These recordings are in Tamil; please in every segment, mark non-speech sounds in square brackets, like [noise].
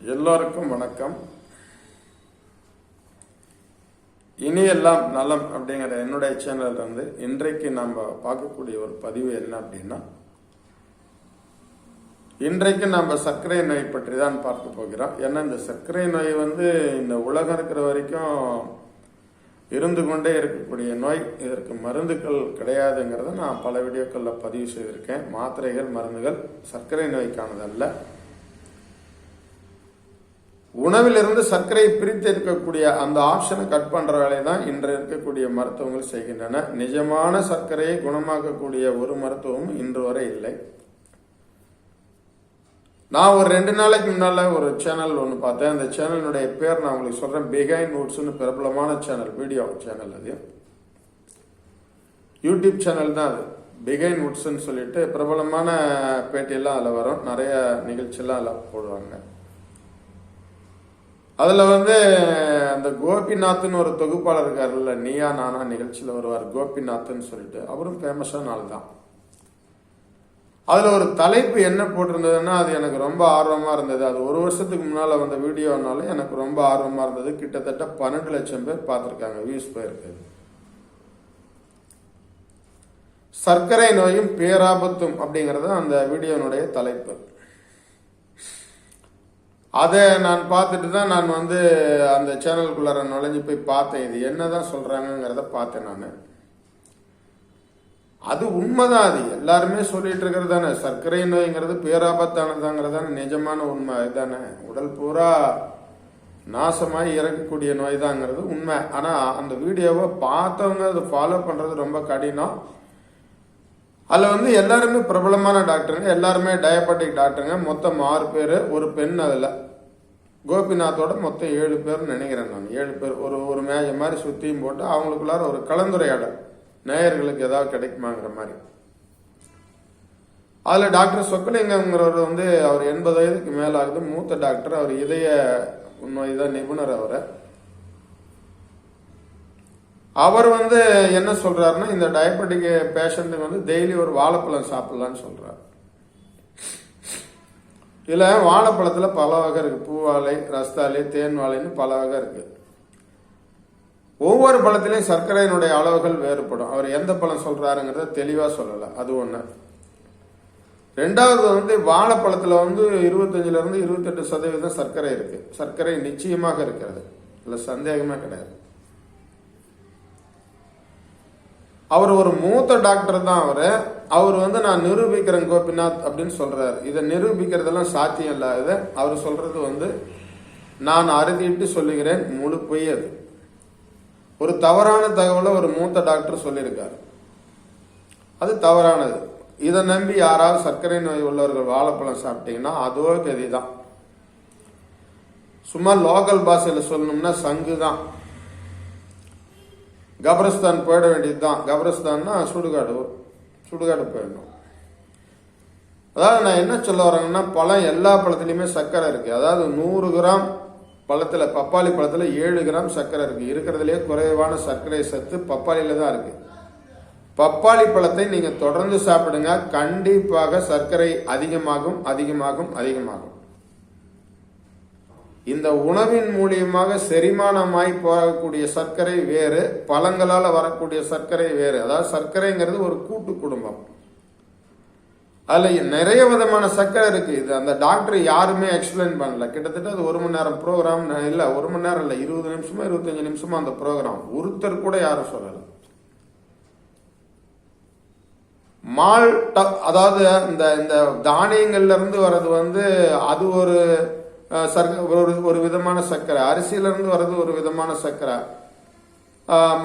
எல்லோருக்கும் வணக்கம். இனியெல்லாம் நலம் அப்படிங்கிற என்னுடைய சேனலில் வந்து இன்றைக்கு நம்ம பார்க்கக்கூடிய ஒரு பதிவு என்ன அப்படின்னா இன்றைக்கு நம்ம சர்க்கரை நோய் பற்றி தான் பார்க்க போகிறோம். ஏன்னா இந்த சர்க்கரை நோய் வந்து இந்த உலகம் இருக்கிற வரைக்கும் இருந்து கொண்டே இருக்கக்கூடிய நோய். இதற்கு மருந்துகள் கிடையாதுங்கிறத நான் பல வீடியோக்களில் பதிவு செய்திருக்கேன். மாத்திரைகள் மருந்துகள் சர்க்கரை நோய்க்கானதல்ல. உணவிலிருந்து சர்க்கரையை பிரித்து இருக்கக்கூடிய அந்த ஆப்ஷனை கட் பண்ற வேலையை தான் இன்று இருக்கக்கூடிய மருத்துவங்கள் செய்கின்றன. நிஜமான சர்க்கரையை குணமாக்கக்கூடிய ஒரு மருத்துவமும் இன்று வரை இல்லை. நான் ஒரு ரெண்டு நாளைக்கு முன்னால ஒரு சேனல் ஒன்று பார்த்தேன். அந்த சேனலினுடைய பேர் நான் உங்களுக்கு சொல்றேன். பிகைன் நோட்ஸ்னு பிரபலமான சேனல் வீடியோ சேனல் அது. யூடியூப் சேனல் தான் அது. பிகைன் வுட்ஸ்ன்னு சொல்லிட்டு பிரபலமான பேட்டியெல்லாம் அதில் வரும். நிறைய நிகழ்ச்சியெல்லாம் அதில் போடுவாங்க. அதில் வந்து அந்த கோபிநாத்னு ஒரு தொகுப்பாளர் இருக்காருல்ல நீயா நானா நிகழ்ச்சியில் வருவார் கோபிநாத்னு சொல்லிட்டு. அவரும் ஃபேமஸான ஆள் தான். அதில் ஒரு தலைப்பு என்ன போட்டிருந்ததுன்னா அது எனக்கு ரொம்ப ஆர்வமாக இருந்தது. அது ஒரு வருஷத்துக்கு முன்னால் வந்த வீடியோனாலும் எனக்கு ரொம்ப ஆர்வமாக இருந்தது. கிட்டத்தட்ட பன்னெண்டு லட்சம் பேர் பார்த்துருக்காங்க வியூஸ் போயிருக்கு. சர்க்கரை நோயும் பேராபத்தும் அப்படிங்கிறது அந்த வீடியோனுடைய தலைப்பு. அதை நான் பார்த்துட்டு தான் நான் வந்து அந்த சேனலுக்குள்ளார நுழைஞ்சு போய் பார்த்தேன். இது என்னதான் சொல்கிறாங்கங்கிறத பார்த்தேன் நான். அது உண்மைதான் அது. எல்லாருமே சொல்லிட்டு இருக்கிறது தானே. சர்க்கரை நோய்ங்கிறது பேராபத்தானதாங்கிறதான. நிஜமான உண்மை. இதுதானே உடல் பூரா நாசமாய் இறக்கக்கூடிய நோய் தாங்கிறது உண்மை. ஆனால் அந்த வீடியோவை பார்த்தவங்க அதை ஃபாலோ பண்ணுறது ரொம்ப கடினம். அதில் வந்து எல்லாருமே பிரபலமான டாக்டருங்க. எல்லாருமே டயபெட்டிக் டாக்டருங்க. மொத்தம் ஆறு பேர் ஒரு பெண் அதில். கோபிநாத்தோட மொத்தம் ஏழு பேர்னு நினைக்கிறேன் நான். ஏழு பேர். ஒரு ஒரு மேஜை மாதிரி சுற்றியும் போட்டு அவங்களுக்குள்ளார ஒரு கலந்துரையாடல். நேயர்களுக்கு ஏதாவது கிடைக்குமாங்கிற மாதிரி. அதில் டாக்டர் சொக்கலிங்கங்கிறவர் வந்து அவர் எண்பது வயதுக்கு மேலாகுது. மூத்த டாக்டர். அவர் இதய நோய் தான் நிபுணர் அவரை. அவர் வந்து என்ன சொல்றாருன்னா இந்த டயபெட்டிக் பேஷண்ட்டுக்கு வந்து டெய்லி ஒரு வாழைப்பழம் சாப்பிட்லான்னு சொல்கிறார் இதில் வாழைப்பழத்தில் பல வகை இருக்குது பூவாழை ரஸ்தாளி தேன் வாழைன்னு பல வகை இருக்குது ஒவ்வொரு பழத்திலையும் சர்க்கரையினுடைய அளவுகள் வேறுபடும். அவர் எந்த பழம் சொல்கிறாருங்கிறத தெளிவாக சொல்லலை. அது ஒன்று ரெண்டாவது வந்து வாழைப்பழத்தில் வந்து இருபத்தஞ்சிலேருந்து இருபத்தெட்டு சதவீதம் சர்க்கரை இருக்குது சர்க்கரை நிச்சயமாக இருக்கிறது. இல்லை சந்தேகமே கிடையாது. அவர் ஒரு மூத்த டாக்டர் தான் அவர். அவர் வந்து நான் நிரூபிக்கிறேன் கோபிநாத் அப்படின்னு சொல்றாரு. இதை நிரூபிக்கிறதெல்லாம் சாத்தியம் இல்லாத அவர் சொல்றது வந்து நான் அறுதிட்டு சொல்லுகிறேன் முழு பொய் அது. ஒரு தவறான தகவலை ஒரு மூத்த டாக்டர் சொல்லியிருக்காரு. அது தவறானது. இதை நம்பி யாராவது சர்க்கரை நோய் உள்ளவர்கள் வாழைப்பழம் சாப்பிட்டீங்கன்னா அதுவோ கதி தான் சும்மா லோக்கல் பாஷையில் சொல்லணும்னா சங்கு தான் கபரஸ்தான் போயிட வேண்டியது தான் கபரஸ்தான்னா சுடுகாடு சுடுகாடு போயிடணும். அதாவது நான் என்ன சொல்ல வரேங்கன்னா பழம் எல்லா பழத்துலையுமே சர்க்கரை இருக்கு. அதாவது நூறு கிராம் பழத்தில் பப்பாளி பழத்தில் ஏழு கிராம் சர்க்கரை இருக்கு. இருக்கிறதுலே குறைவான சர்க்கரை சத்து பப்பாளியில் தான் இருக்கு. பப்பாளி பழத்தை நீங்கள் தொடர்ந்து சாப்பிடுங்க. கண்டிப்பாக சர்க்கரை அதிகமாகும் அதிகமாகும் அதிகமாகும். இந்த உணவின் மூலியமாக செரிமானமாய் போகக்கூடிய சர்க்கரை வேறு பழங்களால் வரக்கூடிய சர்க்கரை வேறு. அதாவது சர்க்கரைங்கிறது ஒரு கூட்டு குடும்பம். அதில் நிறைய விதமான சர்க்கரை இருக்கு. இது அந்த டாக்டர் யாருமே எக்ஸ்பிளைன் பண்ணல. கிட்டத்தட்ட அது ஒரு மணி நேரம் ப்ரோக்ராம் இல்லை ஒரு மணி நேரம் இல்லை இருபது நிமிஷமோ இருபத்தஞ்சு நிமிஷமோ அந்த ப்ரோக்ராம் ஒருத்தர் கூட யாரும் சொல்லலை. மால் அதாவது இந்த இந்த தானியங்கள்ல இருந்து வர்றது வந்து அது ஒரு சர்க்க ஒரு ஒரு விதமான சர்க்கரை. அரிசியிலிருந்து வர்றது ஒரு விதமான சர்க்கரை.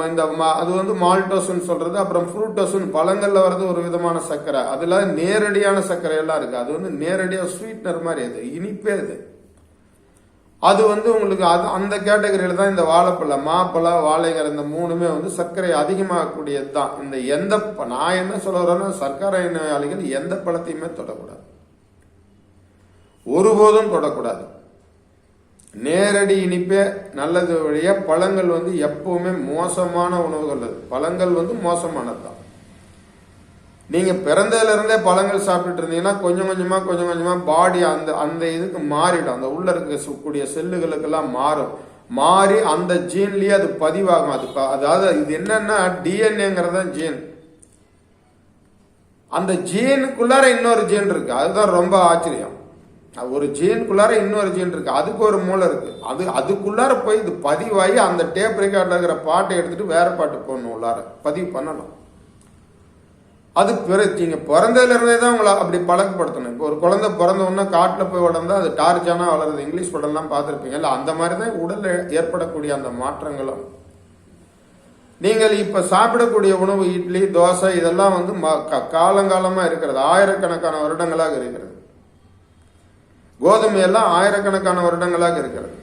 இந்த அது வந்து மால்டோஸ்ன்னு சொல்றது அப்புறம் ஃப்ரூட்டோஸ்ன்னு பழங்கள்ல வர்றது ஒரு விதமான சர்க்கரை. அதில் நேரடியான சர்க்கரை எல்லாம் இருக்கு. அது வந்து நேரடியாக ஸ்வீட்னர் மாதிரி அது இனிப்பே அது. அது வந்து உங்களுக்கு அது அந்த கேட்டகரியில் தான் இந்த வாழைப்பழம் மாப்பழம் வாழைங்கிற இந்த மூணுமே வந்து சர்க்கரை அதிகமாகக்கூடியது தான் இந்த எந்த நான் என்ன சொல்றேன்னா சர்க்கரை நோயாளிகள் எந்த பழத்தையுமே தொடக்கூடாது. ஒருபோதும் தொடக்கூடாது. நேரடி இனிப்பே நல்லது வழிய பழங்கள் வந்து எப்பவுமே மோசமான உணவுகள் அது. பழங்கள் வந்து மோசமானது தான் நீங்க பிறந்ததுல இருந்தே பழங்கள் சாப்பிட்டுட்டு இருந்தீங்கன்னா கொஞ்சம் கொஞ்சமா கொஞ்சம் கொஞ்சமா பாடி அந்த அந்த இதுக்கு மாறிடும். அந்த உள்ள இருக்கக்கூடிய செல்லுகளுக்கெல்லாம் மாறும். மாறி அந்த ஜீன்லயே அது பதிவாகும். அது ப- அதாவது இது என்னன்னா டிஎன்ஏங்கிறது தான் ஜீன் அந்த ஜீனுக்குள்ளார இன்னொரு ஜீன் இருக்கு. அதுதான் ரொம்ப ஆச்சரியம். ஒரு ஜீனுக்குள்ளார இன்னொரு ஜீன் இருக்கு. அதுக்கு ஒரு மூளை இருக்கு. அது அதுக்குள்ளார போய் இது பதிவாகி அந்த டேப் ரெக்கார்டில் இருக்கிற பாட்டை எடுத்துட்டு வேற பாட்டு போடணும் உள்ளார. பதிவு பண்ணணும். அது பிற நீங்கள் பிறந்ததுல இருந்தே தான் உங்களை அப்படி பழக்கப்படுத்தணும். இப்போ ஒரு குழந்தை பிறந்த உடனே காட்டில் போய் வளர்ந்தா அது டார்ச்சானா வளருது. இங்கிலீஷ் படம்லாம் பார்த்துருப்பீங்க. இல்லை அந்த மாதிரி தான் உடலில் ஏற்படக்கூடிய அந்த மாற்றங்களும். நீங்கள் இப்போ சாப்பிடக்கூடிய உணவு இட்லி தோசை இதெல்லாம் வந்து ம- க- காலங்காலமாக இருக்கிறது. ஆயிரக்கணக்கான வருடங்களாக இருக்கிறது. கோதுமை எல்லாம் ஆயிரக்கணக்கான வருடங்களாக இருக்கிறது.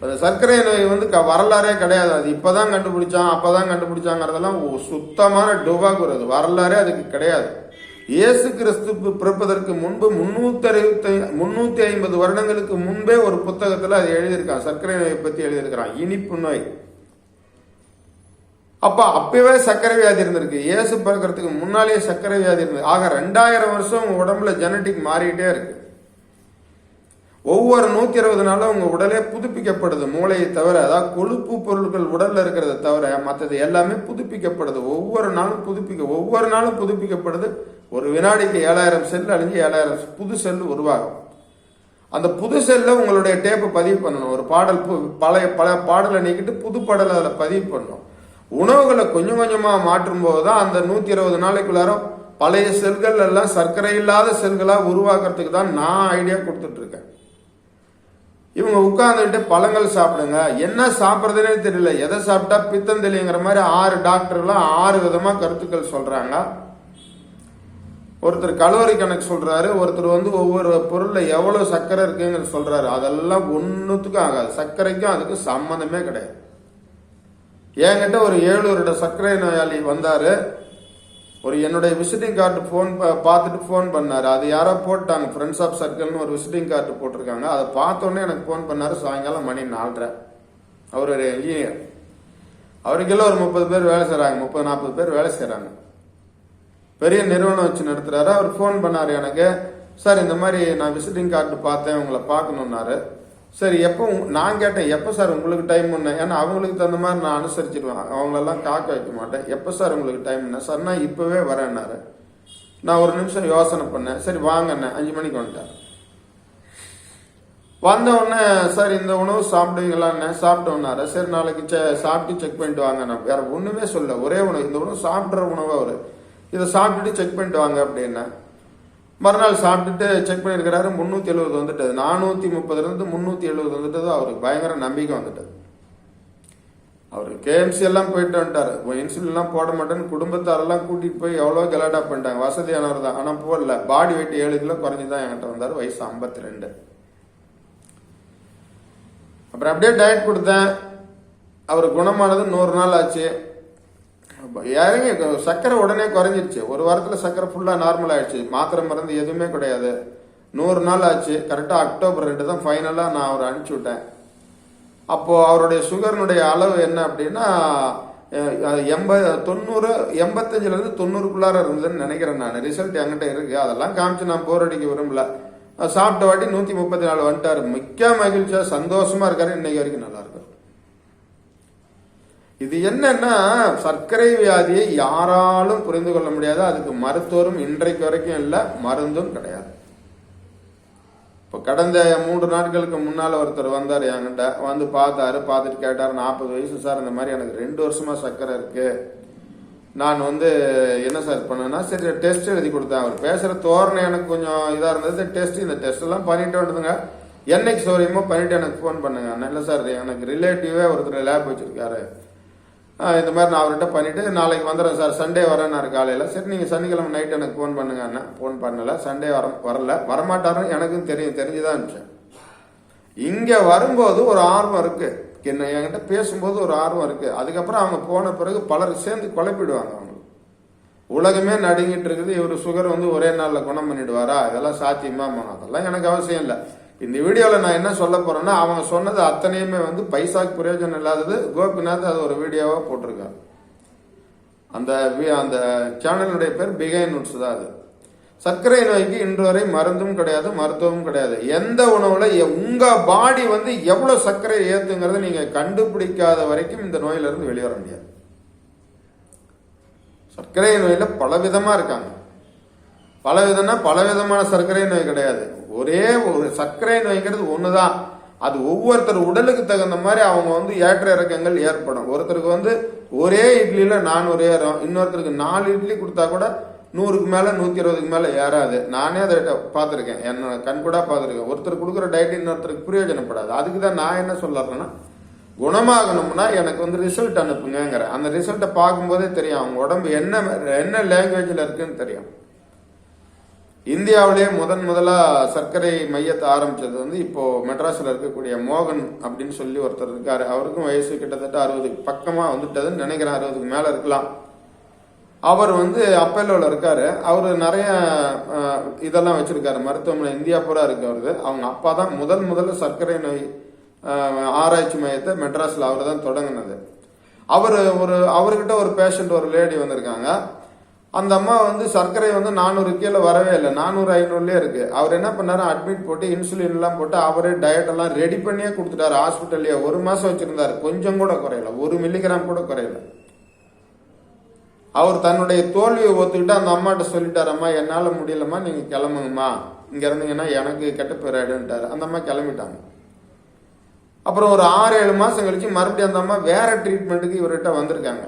அந்த சர்க்கரை நோய் வந்து க- வரலாறே கிடையாது. அது இப்பதான் கண்டுபிடிச்சான் அப்போ தான் கண்டுபிடிச்சாங்கிறதெல்லாம் ஒரு சுத்தமான டுபாக்குறது வரலாறே அதுக்கு கிடையாது. இயேசு கிறிஸ்து பிறப்பதற்கு முன்பு முன்னூத்தி அறுபத்தி முன்னூத்தி ஐம்பது வருடங்களுக்கு முன்பே ஒரு புத்தகத்தில் அது எழுதியிருக்கான். சர்க்கரை நோயை பற்றி எழுதியிருக்கிறான். இனிப்பு நோய். அப்போ அப்பவே சர்க்கரை வியாதி இருந்திருக்கு. இயேசு பிறக்கிறதுக்கு முன்னாலேயே சர்க்கரை வியாதி இருந்தது. ஆக ரெண்டாயிரம் வருஷம் உடம்புல ஜெனட்டிக் மாறிக்கிட்டே இருக்கு. ஒவ்வொரு நூத்தி இருபது நாளும் உங்க உடலே புதுப்பிக்கப்படுது. மூளையை தவிர அதாவது கொழுப்பு பொருட்கள் உடல்ல இருக்கிறத தவிர மற்றது எல்லாமே புதுப்பிக்கப்படுது. ஒவ்வொரு நாளும் புதுப்பிக்க ஒவ்வொரு நாளும் புதுப்பிக்கப்படுது. ஒரு வினாடிக்கு ஏழாயிரம் செல் அழிஞ்சு ஏழாயிரம் புது செல் உருவாகும். அந்த புது செல்ல உங்களுடைய டேப்பை பதிவு பண்ணணும். ஒரு பாடல் பு- பழைய பல பாடலை நீக்கிட்டு புது பாடலை அதில் பதிவு பண்ணணும். உணவுகளை கொஞ்சம் கொஞ்சமாக மாற்றும் போது தான் அந்த நூற்றி இருபது நாளைக்குள்ளார பழைய செல்கள் எல்லாம் சர்க்கரை இல்லாத செல்களாக உருவாக்குறதுக்கு தான் நான் ஐடியா கொடுத்துட்ருக்கேன் இவங்க உட்காந்துக்கிட்டு பழங்கள் சாப்பிடுங்க. என்ன சாப்பிட்றதுனே தெரியல. எதை சாப்பிட்டா பித்தம் தெளிங்கிற மாதிரி ஆறு டாக்டர்லாம் ஆறு விதமா கருத்துக்கள் சொல்றாங்க. ஒருத்தர் கலோரி கணக்கு சொல்றாரு ஒருத்தர் வந்து ஒவ்வொரு பொருள்ல எவ்வளவு சர்க்கரை இருக்குங்கிற சொல்றாரு. அதெல்லாம் ஒன்றுத்துக்கும் ஆகாது. சர்க்கரைக்கும் அதுக்கு சம்மந்தமே கிடையாது. என்கிட்ட ஒரு ஏழு வருட சர்க்கரை நோயாளி வந்தாரு. ஒரு என்னுடைய விசிட்டிங் கார்டு ஃபோன் பார்த்துட்டு ஃபோன் பண்ணார். அது யாரோ போட்டாங்க. ஃப்ரெண்ட்ஸ் ஆஃப் சர்க்கிள்னு ஒரு விசிட்டிங் கார்டு போட்டிருக்காங்க. அதை பார்த்தோன்னே எனக்கு ஃபோன் பண்ணார். சாயங்காலம் மணி நாலரை. அவர் ஒரு இன்ஜினியர் அவருக்கெல்லாம் ஒரு முப்பது பேர் வேலை செய்கிறாங்க முப்பது நாற்பது பேர் வேலை செய்கிறாங்க பெரிய நிறுவனம் வச்சு நடத்துகிறாரு அவர் ஃபோன் பண்ணார் எனக்கு. சார் இந்த மாதிரி நான் விசிட்டிங் கார்டு பார்த்தேன். உங்களை பார்க்கணுன்னாரு சரி எப்போ நான் கேட்டேன் எப்போ சார் உங்களுக்கு டைம் என்ன? ஏன்னா அவங்களுக்கு தகுந்த மாதிரி நான் அனுசரிச்சிடுவேன் அவங்களெல்லாம் காக்க வைக்க மாட்டேன். எப்போ சார் உங்களுக்கு டைம் என்ன? சார் நான் இப்போவே வரேன்னாரு. நான் ஒரு நிமிஷம் யோசனை பண்ணேன். சரி வாங்கண்ணே அஞ்சு மணிக்கு வந்துட்டேன் வந்தவுடனே சார் இந்த உணவு சாப்பிடுவீங்களான்னு சாப்பிட்டோம்னாரு சரி நாளைக்கு செ- சாப்பிட்டு செக் பண்ணிட்டு வாங்கண்ணா வேற ஒன்றுமே சொல்ல ஒரே உணவு இந்த உணவு சாப்பிட்ற உணவு அவர். இதை சாப்பிட்டுட்டு செக் பண்ணிட்டு வாங்க அப்படின்னா மறுநாள் சாப்பிட்டுட்டு செக் பண்ணியிருக்கிறாரு முந்நூற்றி எழுபது வந்துட்டது. நானூற்றி முப்பதுலேருந்து முந்நூற்றி எழுபது வந்துட்டது. அவருக்கு பயங்கர நம்பிக்கை வந்துட்டது. அவர் கேஎம்சி எல்லாம் போயிட்டு வந்துட்டாரு. இன்சுலின் எல்லாம் போட மாட்டேன்னு குடும்பத்தாரெல்லாம் கூட்டிட்டு போய் எவ்வளோ கலாட்டா பண்ணிட்டாங்க. வசதியானவர் தான். ஆனால் போடல. பாடி வெயிட் ஏழு கிலோ குறைஞ்சு தான் என்கிட்ட வந்தார். வயசு ஐம்பத்தி ரெண்டு அப்புறம் அப்படியே டயட் கொடுத்தேன். அவர் குணமானது நூறு நாள் ஆச்சு. இறங்கி சர்க்கரை உடனே குறைஞ்சிருச்சு. ஒரு வாரத்தில் சர்க்கரை ஃபுல்லாக நார்மல் ஆயிடுச்சு. மாத்திரை மருந்து எதுவுமே கிடையாது. நூறு நாள் ஆச்சு. கரெக்டாக அக்டோபர் ரெண்டு தான் ஃபைனலாக நான் அவரை அனுப்பிச்சி விட்டேன். அப்போது அவருடைய சுகர்னுடைய அளவு என்ன அப்படின்னா எண்பது தொண்ணூறு எண்பத்தஞ்சிலேருந்து தொண்ணூறுக்குள்ளார இருந்ததுன்னு நினைக்கிறேன் நான். ரிசல்ட் என்கிட்ட இருக்குது அதெல்லாம் காமிச்சு நான் போர் அடிக்க விரும்பல. சாப்பிட்ட வாட்டி நூற்றி முப்பத்தி நாலு வந்துட்டார். மிக்க மகிழ்ச்சியாக சந்தோஷமாக இருக்காரு. இன்னைக்கு வரைக்கும் நல்லாயிருக்கும் இது என்னன்னா சர்க்கரை வியாதியை யாராலும் புரிந்து கொள்ள முடியாது. அதுக்கு மருத்துவரும் இன்றைக்கு வரைக்கும் இல்லை மருந்தும் கிடையாது. இப்போ கடந்த மூன்று நாட்களுக்கு முன்னால் ஒருத்தர் வந்தார் என்கிட்ட. வந்து பார்த்தாரு பார்த்துட்டு கேட்டார் நாற்பது வயசு சார் இந்த மாதிரி எனக்கு ரெண்டு வருஷமாக சர்க்கரை இருக்கு. நான் வந்து என்ன சார் பண்ணேன்னா சரி டெஸ்ட் எழுதி கொடுத்தேன். அவர் பேசுகிற தோரணை எனக்கு கொஞ்சம் இதாக இருந்தது. டெஸ்ட் இந்த டெஸ்ட் எல்லாம் பண்ணிட்டு வந்துங்க என்னைக்கு சௌரியமோ பண்ணிட்டு எனக்கு ஃபோன் பண்ணுங்க. இல்லை சார் எனக்கு ரிலேட்டிவே ஒருத்தர் லேப் வச்சிருக்காரு. இந்த மாதிரி நான் அவர்கிட்ட பண்ணிவிட்டு நாளைக்கு வந்துடுறேன் சார். சண்டே வரேன்னாரு காலையில். சரி நீங்கள் சனிக்கிழமை நைட் எனக்கு ஃபோன் பண்ணுங்க அண்ணா. ஃபோன் பண்ணலை. சண்டே வர வரல. வரமாட்டாருன்னு எனக்கும் தெரியும். தெரிஞ்சுதான் இருந்துச்சேன் இங்கே வரும்போது ஒரு ஆர்வம் இருக்குது என்ன என்கிட்ட பேசும்போது ஒரு ஆர்வம் இருக்குது அதுக்கப்புறம் அவங்க போன பிறகு பலர் சேர்ந்து குழப்பிடுவாங்க அவங்க உலகமே நடுங்கிட்டு இருக்குது. இவர் சுகர் வந்து ஒரே நாளில் குணம் பண்ணிடுவாரா? இதெல்லாம் சாத்தியமா? அதெல்லாம் எனக்கு அவசியம் இல்லை. இந்த வீடியோவில் நான் என்ன சொல்ல போறேன்னா அவங்க சொன்னது அத்தனையுமே வந்து பைசாக்கு பிரயோஜனம் இல்லாதது. கோபிநாத் அது ஒரு வீடியோவாக போட்டிருக்காரு. அந்த அந்த சேனலுடைய பேர் பிகை நுட்ஸ் தான் அது. சர்க்கரை நோய்க்கு இன்று வரை மருந்தும் கிடையாது மருத்துவமும் கிடையாது. எந்த உணவுல உங்க பாடி வந்து எவ்வளவு சர்க்கரை ஏத்துங்கிறத நீங்க கண்டுபிடிக்காத வரைக்கும் இந்த நோயிலிருந்து வெளிவர முடியாது. சர்க்கரை நோயில பல விதமா இருக்காங்க. பலவிதம்னா பலவிதமான சர்க்கரை நோய் கிடையாது. ஒரே ஒரு சர்க்கரை நோய்ங்கிறது தான் அது ஒவ்வொருத்தர் உடலுக்கு தகுந்த மாதிரி அவங்க வந்து ஏற்ற இறக்கங்கள் ஏற்படும். ஒருத்தருக்கு வந்து ஒரே இட்லியில் நானூறு ஏறும். இன்னொருத்தருக்கு நாலு இட்லி கொடுத்தா கூட நூறுக்கு மேலே நூற்றி இருபதுக்கு மேலே ஏறாது. நானே அதை பார்த்துருக்கேன். என்ன கண் கூட பார்த்துருக்கேன். ஒருத்தர் கொடுக்குற டயட் இன்னொருத்தருக்கு பிரயோஜனப்படாது. அதுக்கு தான் நான் என்ன சொல்லறேன்னா குணமாகணும்னா எனக்கு வந்து ரிசல்ட் அனுப்புங்கிற அந்த ரிசல்ட்டை பார்க்கும்போதே தெரியும். அவங்க உடம்பு என்ன என்ன லாங்குவேஜில் இருக்குன்னு தெரியும். இந்தியாவிலேயே முதன் முதலாக சர்க்கரை மையத்தை ஆரம்பித்தது வந்து இப்போது மெட்ராஸில் இருக்கக்கூடிய மோகன் அப்படின்னு சொல்லி ஒருத்தர் இருக்கார். அவருக்கும் வயசு கிட்டத்தட்ட அறுபதுக்கு பக்கமாக வந்துட்டதுன்னு நினைக்கிறேன். அறுபதுக்கு மேலே இருக்கலாம். அவர் வந்து அப்பல்லோவில் இருக்கார். அவர் நிறைய இதெல்லாம் வச்சுருக்காரு. மருத்துவமனை இந்தியா பூரா இருக்கு அவருக்கு அவங்க அப்பா தான் முதல் முதல்ல சர்க்கரை நோய் ஆராய்ச்சி மையத்தை மெட்ராஸில் அவர் தான் தொடங்கினது. அவர் ஒரு அவர்கிட்ட ஒரு பேஷண்ட் ஒரு லேடி வந்திருக்காங்க. அந்த அம்மா வந்து சர்க்கரை வந்து நானூறு கீழே வரவே இல்லை. நானூறு ஐநூறுலேயே இருக்கு. அவர் என்ன பண்ணாரு? அட்மிட் போட்டு இன்சுலின் எல்லாம் போட்டு அவரே டயட் எல்லாம் ரெடி பண்ணியே கொடுத்துட்டாரு ஹாஸ்பிட்டல்லையே ஒரு மாசம் வச்சிருந்தாரு. கொஞ்சம் கூட குறையல. ஒரு மில்லிகிராம் கூட குறையல. அவர் தன்னுடைய தோல்வியை ஒத்துக்கிட்டு அந்த அம்மாட்ட சொல்லிட்டாரு அம்மா என்னால முடியலம்மா. நீங்க கிளம்புங்கம்மா. இங்க இருந்தீங்கன்னா எனக்கு கெட்ட பேர் அந்த அம்மா கிளம்பிட்டாங்க. அப்புறம் ஒரு ஆறு ஏழு மாசம் கழிச்சு மறுபடியும் அந்த அம்மா வேற ட்ரீட்மெண்ட்டுக்கு இவர்கிட்ட வந்திருக்காங்க.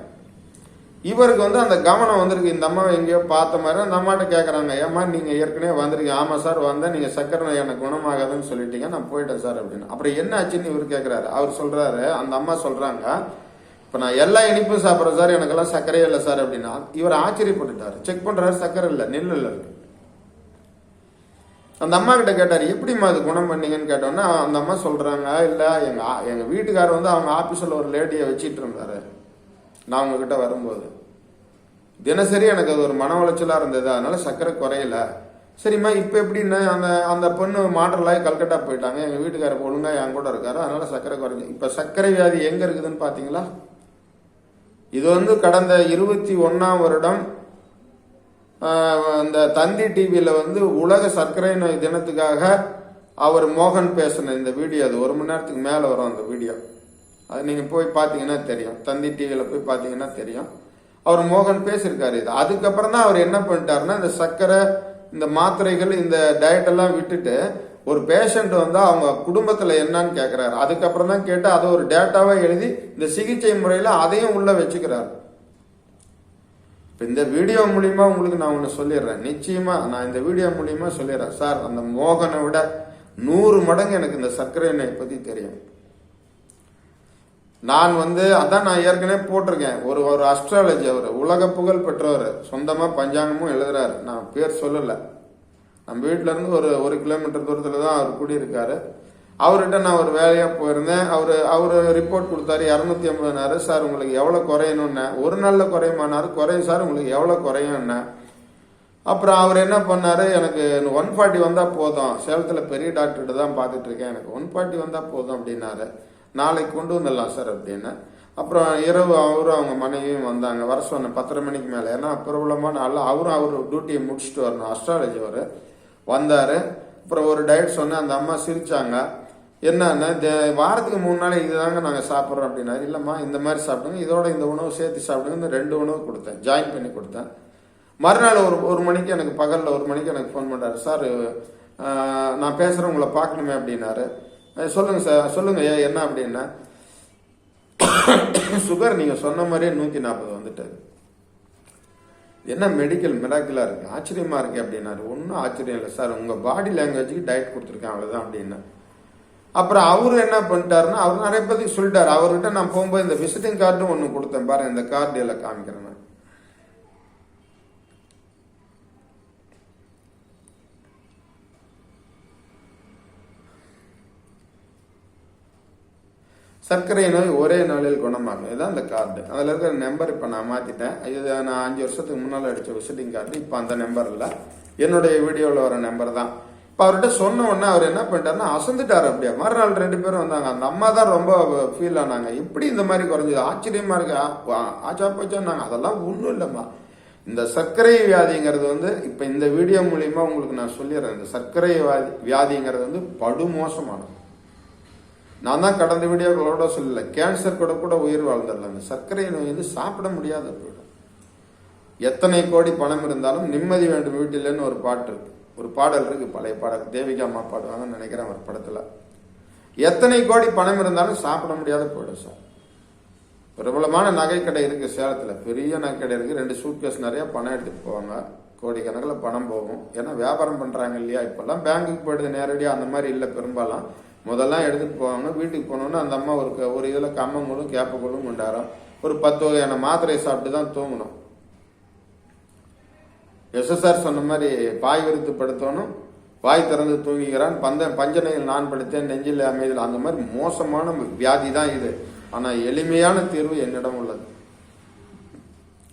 இவருக்கு வந்து அந்த கவனம் வந்திருக்கு. இந்த அம்மாவை எங்கேயோ பார்த்த மாதிரி அந்த அம்மாட்ட கேட்குறாங்க ஏம்மா நீங்கள் ஏற்கனவே வந்திருக்கீங்க. ஆமாம் சார் வந்தேன். நீங்கள் சக்கரை நோய் எனக்கு குணமாகாதுன்னு சொல்லிட்டீங்க. நான் போயிட்டேன் சார் அப்படின்னு. அப்புறம் என்ன ஆச்சுன்னு இவர் கேட்குறாரு அவர் சொல்கிறாரு அந்த அம்மா சொல்கிறாங்க இப்போ நான் எல்லா இனிப்பும் சாப்பிட்றேன் சார். எனக்கெல்லாம் சர்க்கரையே இல்லை சார் அப்படின்னா இவர் ஆச்சரியப்பட்டுட்டார். செக் பண்ணுறாரு சர்க்கரை இல்லை நெல் இல்லை இருக்கு. அந்த அம்மா கிட்ட கேட்டார் எப்படிம்மா அது குணம் பண்ணீங்கன்னு? கேட்டோன்னா அந்த அம்மா சொல்கிறாங்க இல்லை எங்கள் எங்கள் வீட்டுக்காரர் வந்து அவங்க ஆஃபீஸில் ஒரு லேடியை வச்சிட்டு இருந்தாரு. நான் உங்ககிட்ட வரும்போது. தினசரி எனக்கு அது ஒரு மன உளைச்சலாக இருந்தது. அதனால சர்க்கரை குறையல. சரிம்மா இப்போ எப்படின்னு அந்த அந்த பொண்ணு மாற்றலாகி கல்கட்டா போயிட்டாங்க. எங்கள் வீட்டுக்காரர் ஒழுங்காக என் கூட இருக்காரு. அதனால சர்க்கரை குறைஞ்சி. இப்போ சர்க்கரை வியாதி எங்கே இருக்குதுன்னு பார்த்தீங்களா இது வந்து கடந்த இருபத்தி ஒன்றாம் வருடம் இந்த தந்தி டிவியில் வந்து உலக சர்க்கரை நோய் தினத்துக்காக அவர் மோகன் பேசின இந்த வீடியோ. அது ஒரு மணி நேரத்துக்கு மேலே வரும் அந்த வீடியோ. அது நீங்கள் போய் பார்த்தீங்கன்னா தெரியும். தந்தி டிவியில் போய் பார்த்தீங்கன்னா தெரியும். அவர் மோகன் பேசியிருக்காரு இது. அதுக்கப்புறம் தான் அவர் என்ன பண்ணிட்டாருன்னா இந்த சர்க்கரை இந்த மாத்திரைகள் இந்த டயட் எல்லாம் விட்டுட்டு ஒரு பேஷண்ட் வந்து அவங்க குடும்பத்துல என்னன்னு கேட்கிறாரு அதுக்கப்புறம் தான் கேட்டு அதை ஒரு டேட்டாவாக எழுதி இந்த சிகிச்சை முறையில அதையும் உள்ள வச்சுக்கிறாரு. இப்போ இந்த வீடியோ மூலியமா உங்களுக்கு நான் ஒண்ணு சொல்லிடுறேன். நிச்சயமா நான் இந்த வீடியோ மூலியமா சொல்லிடுறேன். சார் அந்த மோகனை விட நூறு மடங்கு எனக்கு இந்த சர்க்கரை நோய் பத்தி தெரியும். நான் வந்து அதான் நான் ஏற்கனவே போட்டிருக்கேன். ஒரு ஒரு அஸ்ட்ராலஜி அவர் உலக புகழ் பெற்றவர். சொந்தமாக பஞ்சாங்கமும் எழுதுறாரு. நான் பேர் சொல்லலை. நம்ம வீட்டிலேருந்து இருந்து ஒரு ஒரு கிலோமீட்டர் தூரத்தில் தான் அவர் கூடியிருக்காரு. அவர்கிட்ட நான் ஒரு வேலையாக போயிருந்தேன். அவர் அவர் ரிப்போர்ட் கொடுத்தாரு. இரநூத்தி ஐம்பதுனாரு. சார் உங்களுக்கு எவ்வளோ குறையணும்னு? ஒரு நாளில் குறையுமானாரு. குறையும் சார். உங்களுக்கு எவ்வளோ குறையும்னு? அப்புறம் அவர் என்ன பண்ணார்? எனக்கு ஒன் ஃபார்ட்டி வந்தால் போதும். சேலத்தில் பெரிய டாக்டர்கிட்ட தான் பார்த்துட்ருக்கேன் எனக்கு ஒன் ஃபார்ட்டி வந்தால் போதும் அப்படின்னாரு. நாளைக்கு கொண்டு வந்துடலாம் சார் அப்படின்னு. அப்புறம் இரவு அவரும் அவங்க மனைவியும் வந்தாங்க. வர சொன்னேன் பத்தரை மணிக்கு மேலே. ஏன்னா பிரபலமான ஆள். அவரும் அவர் டியூட்டியை முடிச்சுட்டு வரணும். அஸ்ட்ராலஜி அவர். வந்தார். அப்புறம் ஒரு டயட் சொன்னேன் அந்த அம்மா சிரித்தாங்க என்னன்னா வாரத்துக்கு மூணு நாளைக்கு இதுதாங்க நாங்கள் சாப்பிட்றோம் அப்படின்னா இல்லைம்மா இந்த மாதிரி சாப்பிடுங்க. இதோட இந்த உணவு சேர்த்து சாப்பிடுங்க இந்த ரெண்டு உணவு கொடுத்தேன். ஜாயின் பண்ணி கொடுத்தேன். மறுநாள் ஒரு ஒரு மணிக்கு எனக்கு பகலில் ஒரு மணிக்கு எனக்கு ஃபோன் பண்ணுறாரு சார் நான் பேசுகிறேன் உங்களை பார்க்கணுமே அப்படின்னாரு. அஹ், சொல்லுங்க சார் சொல்லுங்க ஐயா என்ன அப்படின்னா [coughs] சுகர் நீங்கள் சொன்ன மாதிரியே நூற்றி நாற்பது வந்துட்டாரு. என்ன மெடிக்கல் மிராக்கிளா இருக்கு? ஆச்சரியமா இருக்கு அப்படின்னாரு. ஒன்றும் ஆச்சரியம் இல்லை சார். உங்க பாடி லாங்குவேஜுக்கு டயட் கொடுத்துருக்கேன் அவ்வளவுதான் அப்படின்னா. அப்புறம் அவரு என்ன பண்ணிட்டாருன்னா அவர் நிறைய பேருக்கு சொல்லிட்டாரு. அவர்கிட்ட நான் போகும்போது இந்த விசிட்டிங் கார்டும் ஒன்று கொடுத்தேன் பாருங்க இந்த கார்டு எல்லாம் காமிக்கிறேன் நான். சர்க்கரை நோய் ஒரே நாளில் குணமாகும். இதுதான் அந்த கார்டு அதில் இருக்கிற நம்பர் இப்போ நான் மாற்றிட்டேன் இது நான் அஞ்சு வருஷத்துக்கு முன்னால் அடித்த விசிட்டிங் கார்டு இப்போ அந்த நம்பர் இல்லை. என்னுடைய வீடியோவில் வர நம்பர் தான். இப்போ அவர்கிட்ட சொன்ன உடனே அவர் என்ன பண்ணிட்டாருன்னா அசந்துட்டார் அப்படியே. மறுநாள் ரெண்டு பேரும் வந்தாங்க. அந்த அம்மா தான் ரொம்ப ஃபீல் ஆனாங்க. இப்படி இந்த மாதிரி குறைஞ்சது. ஆச்சரியமா இருக்கு. ஆச்சா போச்சான்னாங்க. அதெல்லாம் ஒன்றும் இல்லைம்மா. இந்த சர்க்கரை வியாதிங்கிறது வந்து இப்போ இந்த வீடியோ மூலியமா உங்களுக்கு நான் சொல்லிடுறேன். இந்த சர்க்கரை வியாதி வியாதிங்கிறது வந்து படுமோசமானது. நான் தான் கடந்த வீடியோக்களோட சொல்லல. கேன்சர் கூட கூட உயிர் வாழ்ந்துடலாங்க. சர்க்கரை நோய் வந்து சாப்பிட முடியாத போயிடும். எத்தனை கோடி பணம் இருந்தாலும் நிம்மதி வேண்டும் வீட்டிலன்னு ஒரு பாட்டு இருக்கு. ஒரு பாடல் இருக்கு. பழைய பாடல். தேவிகா அம்மா பாடுவாங்கன்னு நினைக்கிறேன் ஒரு படத்துல. எத்தனை கோடி பணம் இருந்தாலும் சாப்பிட முடியாத போயிடும் சார். பிரபலமான நகைக்கடை இருக்கு சேலத்துல. பெரிய நகைக்கடை இருக்கு. ரெண்டு சூட்கேஸ் நிறைய பணம் எடுத்துட்டு போவாங்க. கோடிக்கணக்கில் பணம் போகும். ஏன்னா வியாபாரம் பண்றாங்க இல்லையா? இப்பெல்லாம் பேங்குக்கு போயிடுது. நேரடியாக அந்த மாதிரி இல்லை. பெரும்பாலும் முதல்லாம் எடுத்துகிட்டு போவாங்க வீட்டுக்கு போனோன்னா அந்த அம்மா ஒரு க- ஒரு இதில் கம்மங்களும் கேப்பங்களும் கொண்டாடும் ஒரு பத்து வகையான மாத்திரையை சாப்பிட்டு தான் தூங்கணும் எஸ்எஸ்ஆர் சொன்ன மாதிரி பாய் விருத்து படுத்தவனும் வாய் திறந்து தூங்குகிறான். பந்த பஞ்சனையில் நான் படுத்தேன். நெஞ்சில் அமைதியில். அந்த மாதிரி மோசமான வியாதி தான் இது. ஆனால் எளிமையான தீர்வு என்னிடம் உள்ளது.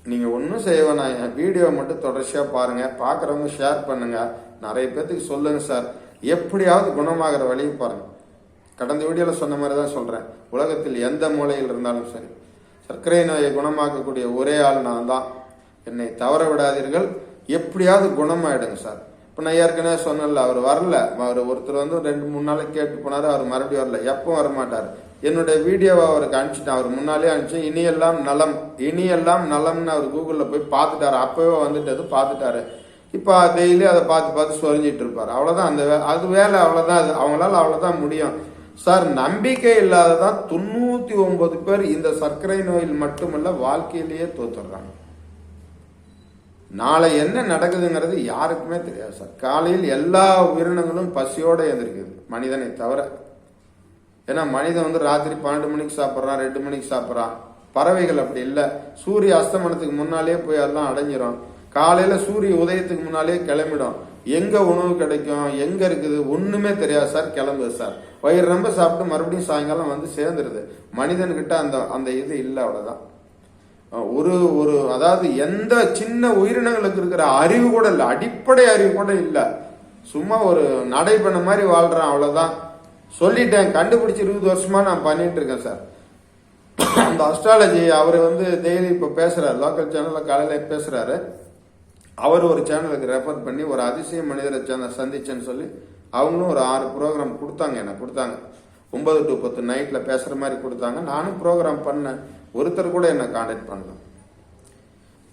நீங்கள் ஒன்றும் செய்ய வேணாம். என் வீடியோ மட்டும் தொடர்ச்சியாக பாருங்கள் பார்க்குறவங்க ஷேர் பண்ணுங்கள் நிறைய பேர்த்துக்கு சொல்லுங்கள் சார் எப்படியாவது குணமாகிற வழியை பாருங்கள் கடந்த வீடியோல சொன்ன மாதிரி தான் சொல்றேன். உலகத்தில் எந்த மூலையில் இருந்தாலும் சரி சர்க்கரை நோயை குணமாக்கக்கூடிய ஒரே ஆள் நான் தான் என்னை தவற விடாதீர்கள். எப்படியாவது குணமாயிடுங்க சார். இப்போ நான் ஏற்கனவே சொன்னல அவர் வரல. அவர் ஒருத்தர் வந்து ரெண்டு மூணு நாளைக்கு கேட்டு போனாரு அவர் மறுபடியும் வரல. எப்பவும் வர மாட்டார் என்னுடைய வீடியோவை அவருக்கு அனுப்பிச்சிட்டேன். அவர் முன்னாலே அனுப்பிச்சு இனியெல்லாம் நலம் இனியெல்லாம் நலம்னு அவர் கூகுளில் போய் பார்த்துட்டாரு. அப்பவே வந்துட்டது பார்த்துட்டாரு. இப்போ டெய்லி அதை பார்த்து பார்த்து சொரிஞ்சிட்டு இருப்பார். அவ்வளோதான் அந்த அது வேலை அவ்வளோதான் அது அவங்களால அவ்வளோதான் முடியும். சார் நம்பிக்கை இல்லாததான் தொண்ணூத்தி ஒன்பது பேர் இந்த சர்க்கரை நோயில் மட்டுமல்ல வாழ்க்கையிலேயே தோத்துடுறாங்க. நாளை என்ன நடக்குதுங்கிறது யாருக்குமே தெரியாது சார். காலையில் எல்லா உயிரினங்களும் பசியோடு எந்திருக்குது மனிதனை தவிர. ஏன்னா மனிதன் வந்து ராத்திரி பன்னெண்டு மணிக்கு சாப்பிட்றான் ரெண்டு மணிக்கு சாப்பிட்றான். பறவைகள் அப்படி இல்லை. சூரிய அஸ்தமனத்துக்கு முன்னாலே போய் எல்லாம் அடைஞ்சிரும் காலையில் சூரிய உதயத்துக்கு முன்னாலே கிளம்பிடும். எங்க உணவு கிடைக்கும்? எங்க இருக்குது? ஒண்ணுமே தெரியாது சார். கிளம்புது சார். வயிறு ரொம்ப சாப்பிட்டு மறுபடியும் சாயங்காலம் வந்து சேர்ந்துருது. மனிதன்கிட்ட அந்த அந்த இது இல்லை அவ்வளவுதான். ஒரு ஒரு அதாவது எந்த சின்ன உயிரினங்களுக்கு இருக்கிற அறிவு கூட இல்லை. அடிப்படை அறிவு கூட இல்லை. சும்மா ஒரு நடைபெண்ண மாதிரி வாழ்றான் அவ்வளவுதான். சொல்லிட்டேன். கண்டுபிடிச்சி இருபது வருஷமா நான் பண்ணிட்டு இருக்கேன் சார். அந்த அஸ்ட்ராலஜி அவர் வந்து டெய்லி இப்போ பேசுறாரு. லோக்கல் சேனல்ல காலையில பேசுறாரு. அவர் ஒரு சேனலுக்கு ரெஃபர் பண்ணி ஒரு அதிசய மனிதரை சேனல் சந்திச்சேன்னு சொல்லி அவங்களும் ஒரு ஆறு ப்ரோக்ராம் கொடுத்தாங்க எனக்கு கொடுத்தாங்க. ஒன்பது டு பத்து நைட்டில் பேசுகிற மாதிரி கொடுத்தாங்க. நானும் ப்ரோக்ராம் பண்ணேன். ஒருத்தர் கூட என்னை காண்டாக்ட் பண்ணலாம்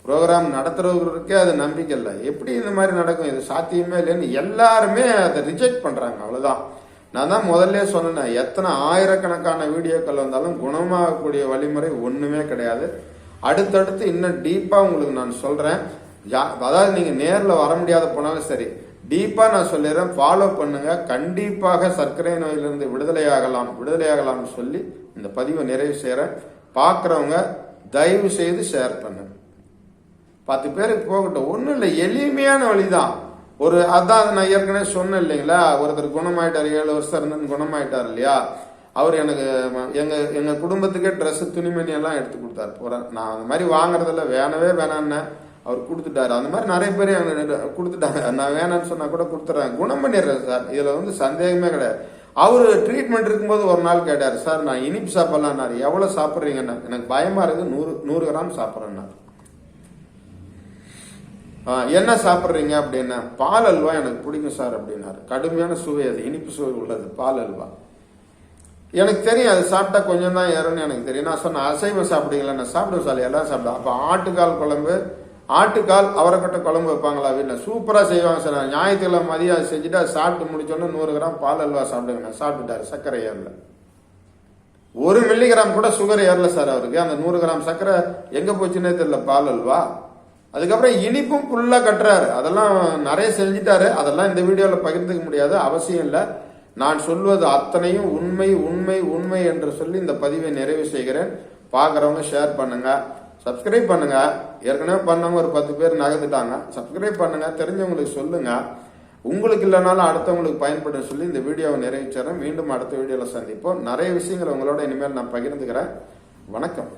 ப்ரோக்ராம் நடத்துகிறவர்களுக்கே அது நம்பிக்கை இல்லை. எப்படி இந்த மாதிரி நடக்கும்? இது சாத்தியமே இல்லைன்னு எல்லாருமே அதை ரிஜெக்ட் பண்ணுறாங்க அவ்வளோதான் நான் தான் முதல்ல சொன்னேன் எத்தனை ஆயிரக்கணக்கான வீடியோக்கள் வந்தாலும் குணமாகக்கூடிய வழிமுறை ஒன்றுமே கிடையாது. அடுத்தடுத்து இன்னும் டீப்பாக உங்களுக்கு நான் சொல்கிறேன் யா அதாவது நீங்கள் நேரில் வர முடியாத போனாலும் சரி டீப்பாக நான் சொல்லிடுறேன் ஃபாலோ பண்ணுங்க. கண்டிப்பாக சர்க்கரை நோயிலிருந்து விடுதலையாகலாம் விடுதலையாகலாம்னு சொல்லி இந்த பதிவை நிறைவு செய்கிறேன் பார்க்குறவங்க தயவு செய்து ஷேர் பண்ணுங்க. பத்து பேருக்கு போகட்டும். ஒன்றும் இல்லை எளிமையான வழிதான். ஒரு அதான் நான் ஏற்கனவே சொன்னேன் இல்லைங்களா? ஒருத்தர் குணமாயிட்டார் ஏழு வருஷம் இருந்து குணமாயிட்டார் இல்லையா? அவர் எனக்கு எங்கள் எங்கள் குடும்பத்துக்கே ட்ரெஸ்ஸு துணிமணி எல்லாம் எடுத்து கொடுத்தாரு. போகிறேன் நான் அந்த மாதிரி வாங்குறதில்ல. வேணவே வேணான்னு அவர் கொடுத்துட்டாரு. அந்த மாதிரி நிறைய பேர் கொடுத்துட்டாங்க. நான் வேணாம்னு சொன்னா கூட கொடுத்துட்றேன் குணம் பண்ணிடுறேன் சார். இதுல வந்து சந்தேகமே கிடையாது. அவரு ட்ரீட்மெண்ட் இருக்கும்போது ஒரு நாள் கேட்டார் சார் நான் இனிப்பு சாப்பிடலாம்னாரு எவ்வளவு சாப்பிட்றீங்கன்னு? எனக்கு பயமா இருக்கு. நூறு நூறு கிராம் சாப்பிட்றேன்னா என்ன சாப்பிட்றீங்க? அப்படின்னா. பால் அல்வா எனக்கு பிடிக்கும் சார் அப்படின்னாரு. கடுமையான சுவை அது. இனிப்பு சுவை உள்ளது. பால் அல்வா. எனக்கு தெரியும் அது சாப்பிட்டா கொஞ்சம் தான் ஏறும்னு எனக்கு தெரியும். நான் சொன்னேன் அசைவம் சாப்பிடுங்களா நான் சாப்பிடுவேன் சார். எல்லாம் சாப்பிடுவேன் அப்போ ஆட்டுக்கால் குழம்பு ஆட்டுக்கால் அவரைக்கிட்ட குழம்பு வைப்பாங்களா வீட்டில் சூப்பராக செய்வாங்க சார். நான் ஞாயிற்றுக்கிழமை மதியம் அதை செஞ்சுட்டு சாப்பிட்டு முடிச்சோன்னே நூறு கிராம் பால் அல்வா சாப்பிடுங்க சாப்பிட்டுட்டாரு. சர்க்கரை ஏறல. ஒரு மில்லிகிராம் கூட சுகர் ஏறல சார் அவருக்கு. அந்த நூறு கிராம் சர்க்கரை எங்கே போச்சுன்னே தெரியல. பால் அல்வா. அதுக்கப்புறம் இனிப்பும் ஃபுல்லாக கட்டுறாரு. அதெல்லாம் நிறைய செஞ்சுட்டாரு. அதெல்லாம் இந்த வீடியோவில் பகிர்ந்துக்க முடியாது அவசியம் இல்லை. நான் சொல்வது அத்தனையும் உண்மை உண்மை உண்மை என்று சொல்லி இந்த பதிவை நிறைவு செய்கிறேன். பார்க்குறவங்க ஷேர் பண்ணுங்கள் சப்ஸ்கிரைப் பண்ணுங்க. ஏற்கனவே பண்ணவங்க ஒரு பத்து பேர் நகர்ந்துட்டாங்க. சப்ஸ்கிரைப் பண்ணுங்க. தெரிஞ்சவங்களுக்கு சொல்லுங்க. உங்களுக்கு இல்லைனாலும் அடுத்தவங்களுக்கு பயன்படும் சொல்லி இந்த வீடியோவை நிறைவேற்றுறேன் மீண்டும் அடுத்த வீடியோவில் சந்திப்போம். நிறைய விஷயங்கள் உங்களோட இனிமேல் நான் பகிர்ந்துக்கிறேன். வணக்கம்.